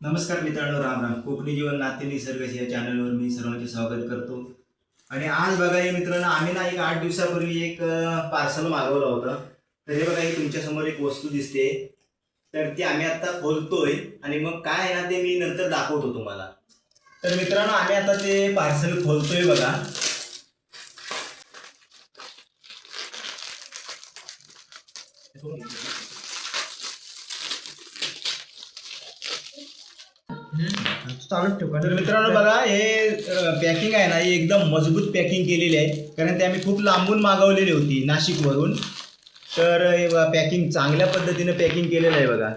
नमस्कार मित्रांनो राम राम. कोकणी जीवन नाते निसर्ग या चॅनलवर मी सर्वांचे स्वागत करतो. आणि आज बघा हे मित्रांनो आम्ही ना एक आठ दिवसापूर्वी एक पार्सल मागवलं होतं. तर हे बघा ही तुमच्यासमोर एक वस्तू दिसते. तर ती आम्ही आता खोलतोय आणि मग काय आहे ना ते मी नंतर दाखवतो तुम्हाला. तर मित्रांनो आम्ही आता ते पार्सल खोलतोय बघा. चालूच ठेवू तर मित्रांनो बघा हे पॅकिंग आहे ना ही एकदम मजबूत पॅकिंग केलेली आहे. कारण ते आम्ही खूप लांबून मागवलेली होती नाशिकवरून. तर हे पॅकिंग चांगल्या पद्धतीने पॅकिंग केलेलं आहे बघा.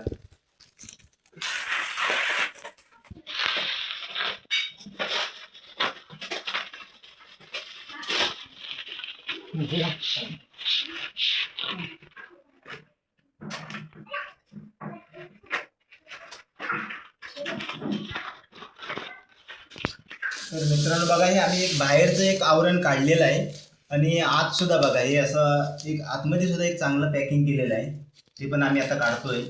तर मित्रांनो बघा हे आम्ही एक बाहेरचं एक आवरण काढलेलं आहे. आणि आत सुद्धा बघा हे असं एक आतमध्ये सुद्धा एक चांगलं पॅकिंग केलेलं आहे. ते पण आम्ही आता काढतोय.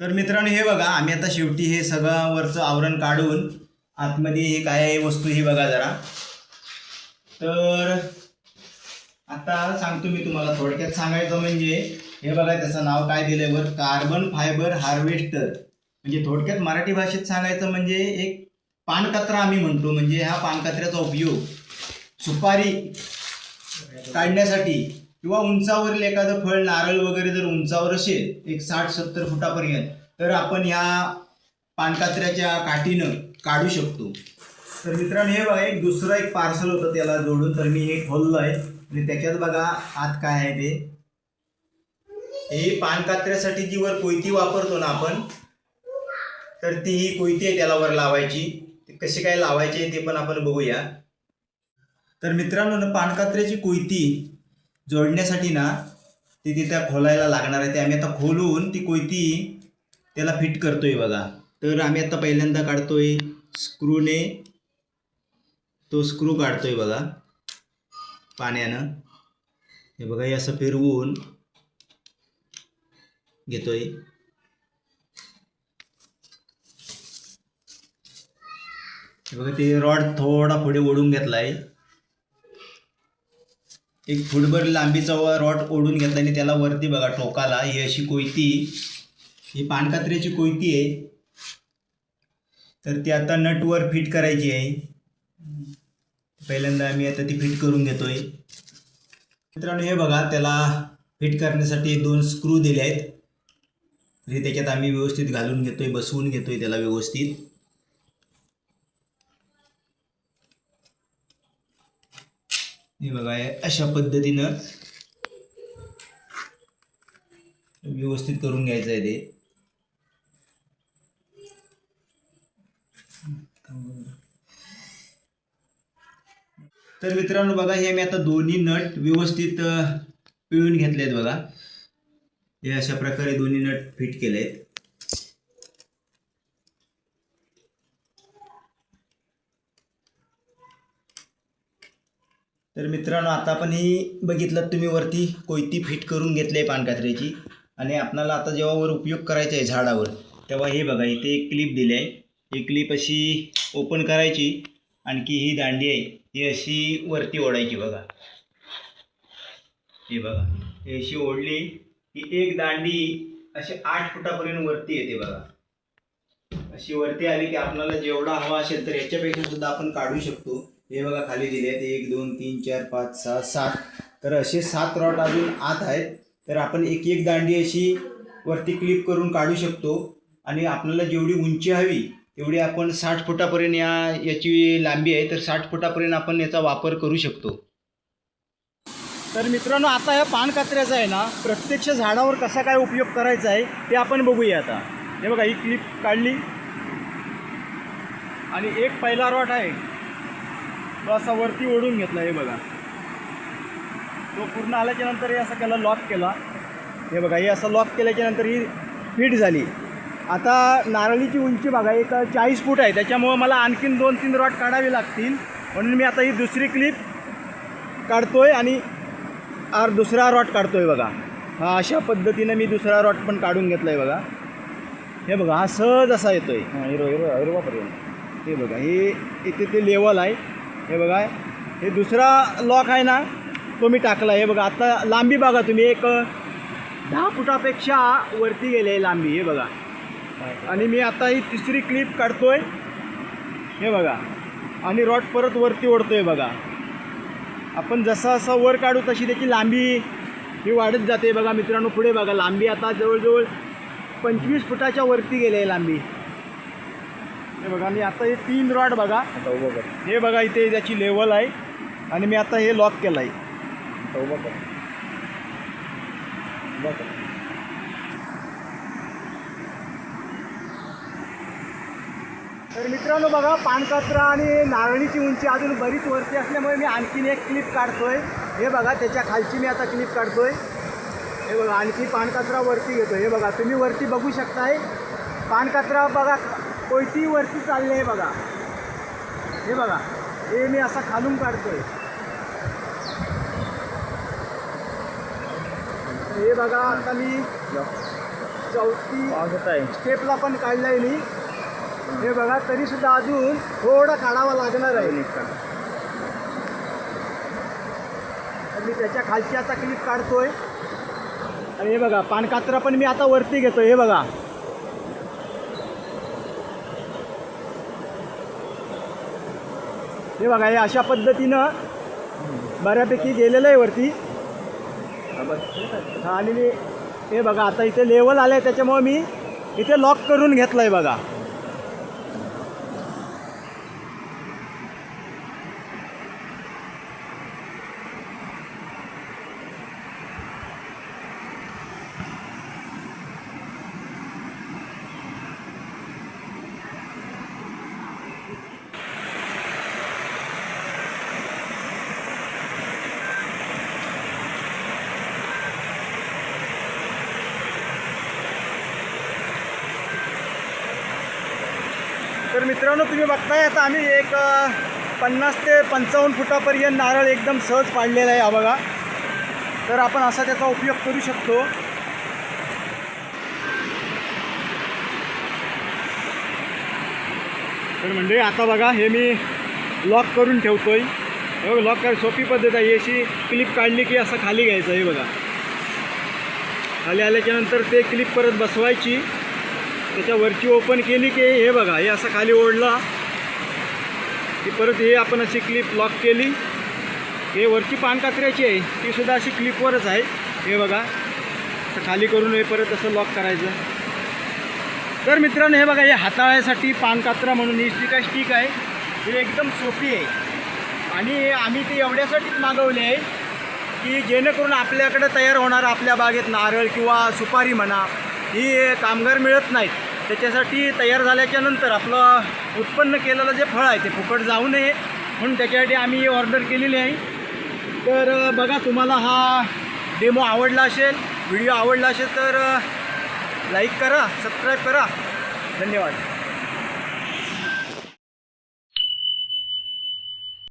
तर मित्रांनो हे बघा आम्ही आता शेवटी हे सगळं वरचं आवरण काढून आतमध्ये हे काय आहे वस्तू ही बघा जरा. तर आता सांगतो मी तुम्हाला थोडक्यात सांगायचं म्हणजे हे बघा त्याचं नाव काय दिलंय वर कार्बन फायबर हार्वेस्टर म्हणजे थोडक्यात मराठी भाषेत सांगायचं म्हणजे एक पानकचरा आम्ही म्हणतो म्हणजे ह्या पानकचऱ्याचा उपयोग सुपारी काढण्यासाठी किंवा उंचावरील एखादं फळ नारळ वगैरे जर उंचावर असेल एक साठ सत्तर फुटापर्यंत तर आपण ह्या पानकात्र्याच्या काठीनं काढू शकतो. तर मित्रांनो हे बघा एक दुसरं एक पार्सल होतं त्याला जोडून. तर मी हे खोललं आहे. आणि त्याच्यात बघा आत काय आहे ते. हे पानकात्र्यासाठी जी वर कोयती वापरतो ना आपण तर ती ही कोयती आहे त्याला वर लावायची. ती कशी काय लावायची आहे ते पण आपण बघूया. तर मित्रांनो ना पानकात्र्याची कोयती जोडण्यासाठी ना ती तिथं खोलायला लागणार आहे. ते आम्ही आता खोलून ती कोयती त्याला फिट करतोय बघा. तर आम्ही आता पहिल्यांदा काढतोय स्क्रूने तो स्क्रू काढतोय बघा. पाण्यानं. हे बघा हे असं फिरवून घेतोय. हे बघा ते रॉड थोडा पुढे ओढून घेतला आहे एक फुटभर लांबीचा रॉड ओढून घेतला आणि त्याला वरती बघा टोकाला. ही अशी कोयती. ही पानकात्र्याची कोयती आहे. तर ती आता नटवर फिट करायची आहे. पहिल्यांदा आम्ही आता ती फिट करून घेतोय. मित्रांनो हे बघा त्याला फिट करण्यासाठी दोन स्क्रू दिले आहेत. तरी त्याच्यात आम्ही व्यवस्थित घालून घेतोय बसवून घेतोय त्याला व्यवस्थित. हे बघा अशा पद्धतीनं व्यवस्थित करून घ्यायचं आहे ते. तर मित्रांनो बघा हे मी आता दोन्ही नट व्यवस्थित पिळून घेतले आहेत बघा. हे अशा प्रकारे दोन्ही नट फिट केले आहेत तर मित्रांनो आता आपण ही बघितलं तुम्ही वरती कोयती फिट करून घेतली आहे पानकात्र्याची आणि आपणाला आता जेव्हा वर उपयोग करायचा आहे झाडावर तेव्हा हे बघा इथे एक क्लिप दिली आहे. ही क्लिप अशी ओपन करायची. आणखी ही दांडी आहे. ही अशी वरती ओढायची बघा. हे बघा ही अशी ओढली की एक दांडी अशी आठ फुटापर्यंत वरती येते बघा. अशी वरती आली की आपल्याला जेवढा हवा असेल तर याच्यापेक्षा सुद्धा आपण काढू शकतो. हे बघा खाली दिले आहेत. एक दोन तीन चार पाच सहा सात. तर असे सात रॉट अजून आत आहेत. तर आपण एक एक दांडी अशी वरती क्लिप करून काढू शकतो. आणि आपल्याला जेवढी उंची हवी एवढी आपण साठ फुटापर्यंत या याची लांबी आहे तर साठ फुटापर्यंत आपण याचा वापर करू शकतो. तर मित्रांनो आता या पानकात्र्याचा आहे ना प्रत्यक्ष झाडावर कसा काय उपयोग करायचा आहे ते आपण बघूया आता. हे बघा ही क्लिप काढली. आणि एक पहिला रॉट आहे. तो असा वरती ओढून घेतला हे बघा. तो पूर्ण आल्याच्यानंतर हे असं केला लॉक केला. हे बघा हे असं लॉक केल्याच्यानंतर ही फिट झाली. आता नारळीची उंची बघा एक चाळीस फूट आहे. त्याच्यामुळं मला आणखीन दोन तीन रॉड काढावे लागतील. म्हणून मी आता ही दुसरी क्लिप काढतोय आणि आर दुसरा रॉड काढतोय बघा. हा अशा पद्धतीनं मी दुसरा रॉड पण काढून घेतला आहे बघा. हे बघा हा सहज असा येतोय. हा हिरो हिरो हिरवापर्यंत हे बघा हे इथे ते लेवल आहे. हे बघा हे दुसरा लॉक आहे ना तो मी टाकला हे बघा आता लांबी बघा तुम्ही एक दहा फुटापेक्षा वरती गेले आहे लांबी हे बघा. आणि मी आता ही तिसरी क्लिप काढतोय. हे बघा. आणि रॉड परत वरती ओढतोय बघा. आपण जसं असं वर काढू तशी त्याची लांबी ही वाढत जाते बघा मित्रांनो. पुढे बघा लांबी आता जवळजवळ पंचवीस फुटाच्या वरती गेले आहे लांबी. हे बघा आणि आता हे तीन रॉड बघा. हे बघा इथे त्याची लेवल आहे. आणि मी आता हे लॉक केलं आहे आता उभं कर उभं कर तर मित्रांनो बघा पानकचरा आणि नारळीची उंची अजून बरीच वरती असल्यामुळे मी आणखीन एक क्लिप काढतोय. हे बघा त्याच्या खालची मी आता क्लिप काढतोय. हे बघा आणखी पानकचरा वरती घेतो हे बघा तुम्ही वरती बघू शकताय. पानकचरा बघा कोयती वरती चालले आहे बघा. हे बघा हे मी असा खालून काढतोय. हे बघा आता मी चौथी आहे. स्टेपला पण काढलाय मी. हे बघा तरी सुद्धा अजून थोडं काढावं लागणार आहे. तर मी त्याच्या खालची आता क्लिप काढतोय. आणि हे बघा पानकात्रा पण मी आता वरती घेतो हे बघा. हे बघा हे अशा पद्धतीनं बऱ्यापैकी गेलेलं आहे वरती. आणि मी हे बघा आता इथे लेवल आलं आहे त्याच्यामुळे मी इथे लॉक करून घेतलं आहे बघा. तर मित्रांनो तुम्ही बघताय आता आम्ही एक पन्नास ते पंचावन्न फुटापर्यंत नारळ एकदम सहज पाडलेला आहे हा बघा. तर आपण असा त्याचा उपयोग करू शकतो. तर म्हणजे आता बघा हे मी लॉक करून ठेवतोय. हे बघा लॉक कर सोपी पद्धत आहे. अशी क्लिप काढली की असं खाली घ्यायचं हे बघा. खाली आल्याच्यानंतर ते क्लिप परत बसवायची. त्याच्या वरची ओपन केली की हे बघा हे असं खाली ओढला. की परत हे आपण अशी क्लिप लॉक केली. हे वरची पानकात्र्याची आहे ती सुद्धा अशी क्लिपवरच आहे. हे बघा तर खाली करून हे परत असं लॉक करायचं. तर मित्रांनो हे बघा हे हाताळायसाठी पानकात्रा म्हणून ही जी काय स्टिक आहे ही एकदम सोपी आहे. आणि आम्ही ती एवढ्यासाठीच मागवली आहे की जेणेकरून आपल्याकडे तयार होणार आपल्या बागेत नारळ किंवा सुपारी म्हणा ही कामगार मिळत नाहीत. त्याच्यासाठी तयार झाल्याच्यानंतर आपलं उत्पन्न केलेलं जे फळ आहे ते फुकट जाऊ नये म्हणून त्याच्यासाठी आम्ही ऑर्डर केलेली आहे. तर बघा तुम्हाला हा डेमो आवडला असेल व्हिडिओ आवडला असेल तर लाईक करा सबस्क्राईब करा. धन्यवाद.